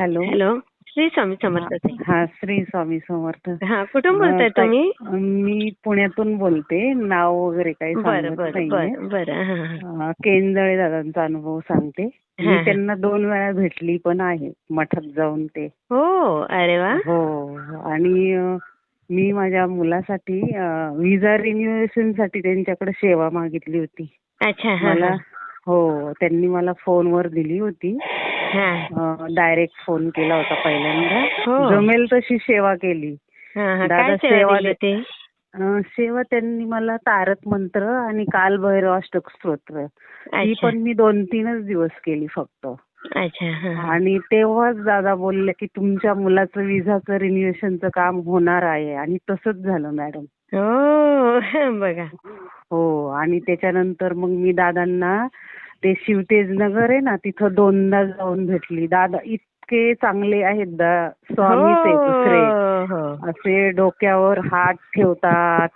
Hello. Hello. Shri Swami Samarth. हा श्री स्वामी समर्थ. हा कुठून बोलताय तुम्ही? मी पुण्यातून बोलते. नाव वगैरे काही बरं बरं केंजळे दादांचा अनुभव सांगते. मी. त्यांना दोन वेळा भेटली पण आहे मठात जाऊन ते. हो अरे वा. हो आणि मी माझ्या मुलासाठी विजा रिन्युएशनसाठी त्यांच्याकडे सेवा मागितली होती. अच्छा हा मला हा. त्यांनी मला फोनवर दिली होती. डायरेक्ट फोन केला होता पहिल्यांदा. हो. जमेल तशी सेवा केली. दादा सेवा सेवा दिली दे- होती? अं, सेवा त्यांनी मला तारक मंत्र आणि काल भैरव अष्टक स्तोत्र. ही पण मी दोन तीनच दिवस केली फक्त. अच्छा. आणि तेव्हाच दादा बोलले की तुमच्या मुलाचं विजाचं रिन्युएशनचं काम होणार आहे आणि तसंच झालं मॅडम हो बघा. हो आणि त्याच्यानंतर मग मी दादांना ते शिवतेज नगर आहे ना तिथं दोनदा जाऊन भेटली. दादा इतके चांगले आहेत दा स्वामीच आहे दुसरे. हो. हो असे डोक्यावर हात ठेवतात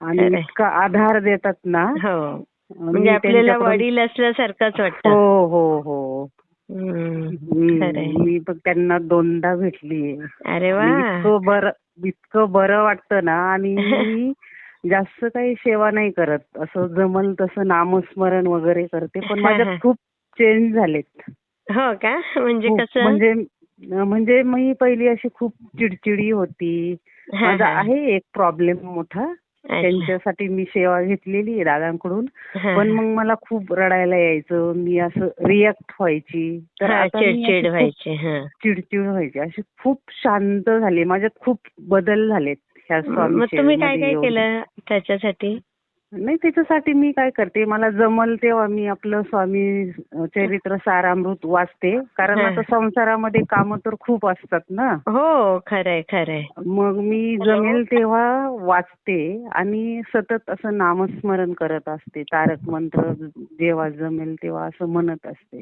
आणि. इतका आधार देतात ना. हो. म्हणजे आपल्याला वडील असल्यासारखंच वाटतं. हो हो हो. मी पण त्यांना दोनदा भेटली. अरे वा. इतकं बरं इतकं बरं वाटतं ना. आणि जास्त काही सेवा नाही करत. असं जमल तसं नामस्मरण वगैरे करते. पण. माझ्यात खूप चेंज झालेत. हो का? म्हणजे कसं? म्हणजे म्हणजे मी पहिली अशी खूप चिडचिडी होती. माझा. आहे एक प्रॉब्लेम मोठा. त्यांच्यासाठी मी सेवा घेतलेली आहे दादांकडून. पण. मग मला खूप रडायला यायचं. मी असं रिॲक्ट व्हायची. तर चिडचिड व्हायची चिडचिड व्हायची. अशी खूप शांत झाली. माझ्यात खूप बदल झालेत. मग तुम्ही काय काय. केलं त्याच्यासाठी? नाही त्याच्यासाठी मी काय करते मला जमल तेव्हा मी आपलं स्वामी चरित्र सारामृत वाचते. कारण हा. आता संसारामध्ये कामं तर खूप असतात ना. हो खरंय खरंय. मग मी जमेल तेव्हा वाचते आणि सतत असं नामस्मरण करत असते. तारक मंत्र जेव्हा जमेल तेव्हा असं म्हणत असते.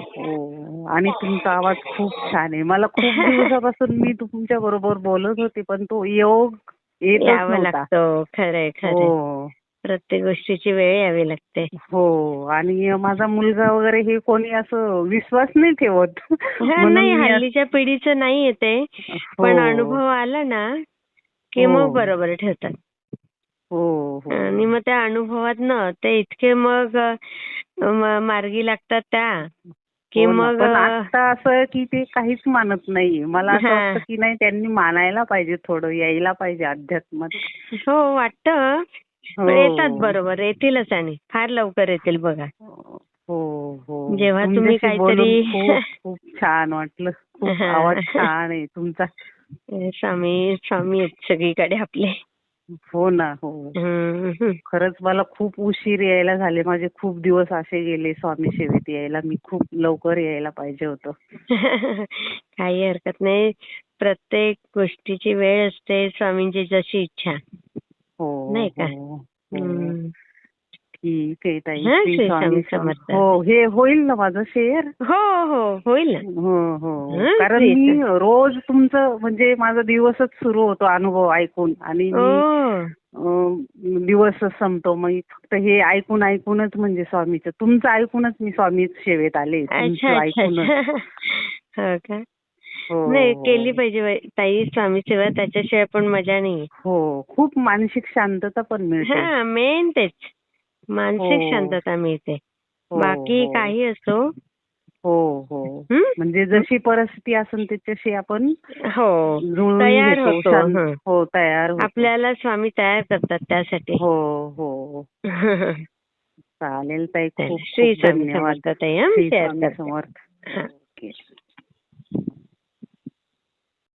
हो. हो आणि तुमचा आवाज खूप छान आहे. मला खूप दिवसापासून मी तुमच्या बरोबर बोलत होते पण तो योग यावं लागतं. खरंय खरंय. हो. प्रत्येक गोष्टीची वेळ यावी लागते. हो. आणि माझा मुलगा वगैरे हे कोणी असं विश्वास नाही ठेवत. हा, नाही हल्लीच्या पिढीचं नाही येते हो. पण अनुभव आला ना की हो. मग बरोबर ठेवतात. हो हो. आणि मग त्या अनुभवात न ते इतके मग मार्गी लागतात त्या. हो पण अ, आता असं की ते काहीच मानत नाही मला असं हा. वाटतं की नाही त्यांनी मानायला पाहिजे थोडं यायला पाहिजे अध्यात्मात. हो वाटतं. हो. येतात बरोबर येतीलच आणि. फार लवकर येतील बघा. हो हो. जेव्हा तुम्ही काहीतरी- खूप खूप छान वाटलं. खूप आवाज छान आहे तुमचा. स्वामी स्वामी आहेत सगळीकडे आपले. हो ना हो. खरंच मला खूप उशीर यायला झाले. माझे खूप दिवस असे गेले स्वामी सेवेत यायला. मी खूप लवकर यायला पाहिजे होतं. काही हरकत नाही. प्रत्येक गोष्टीची वेळ असते स्वामींची जशी इच्छा. हो नाही का? हो, हो. ठीक आहे ताई हा. हो हे होईल ना माझं शेअर हो हो होईल ना. हो हो. हं, कारण मी रोज तुमचं म्हणजे माझा दिवसच सुरू होतो अनुभव ऐकून. आणि अं, दिवसच संपतो. मग फक्त हे ऐकून ऐकूनच म्हणजे स्वामीचं तुमचं ऐकूनच मी स्वामी सेवेत आले तुमचं ऐकूनच. हो हो नाही हो. केली पाहिजे. ताई स्वामी सेवा त्याच्याशिवाय पण मजा नाही हो खूप मानसिक शांतता पण मिळते. हा मेन तेच. मानसिक हो. शांतता मिळते. हो, बाकी हो. काही असो. हो हो? म्हणजे जशी परिस्थिती असेल त्याच्याशी आपण हो. जुळवून तयार घेतो, होतो हं. तयार होतो. आपल्याला स्वामी तयार करतात त्यासाठी. हो हो. चालेल ताई खूप श्री खूप धन्यवाद. समर्थ श्री स्वामी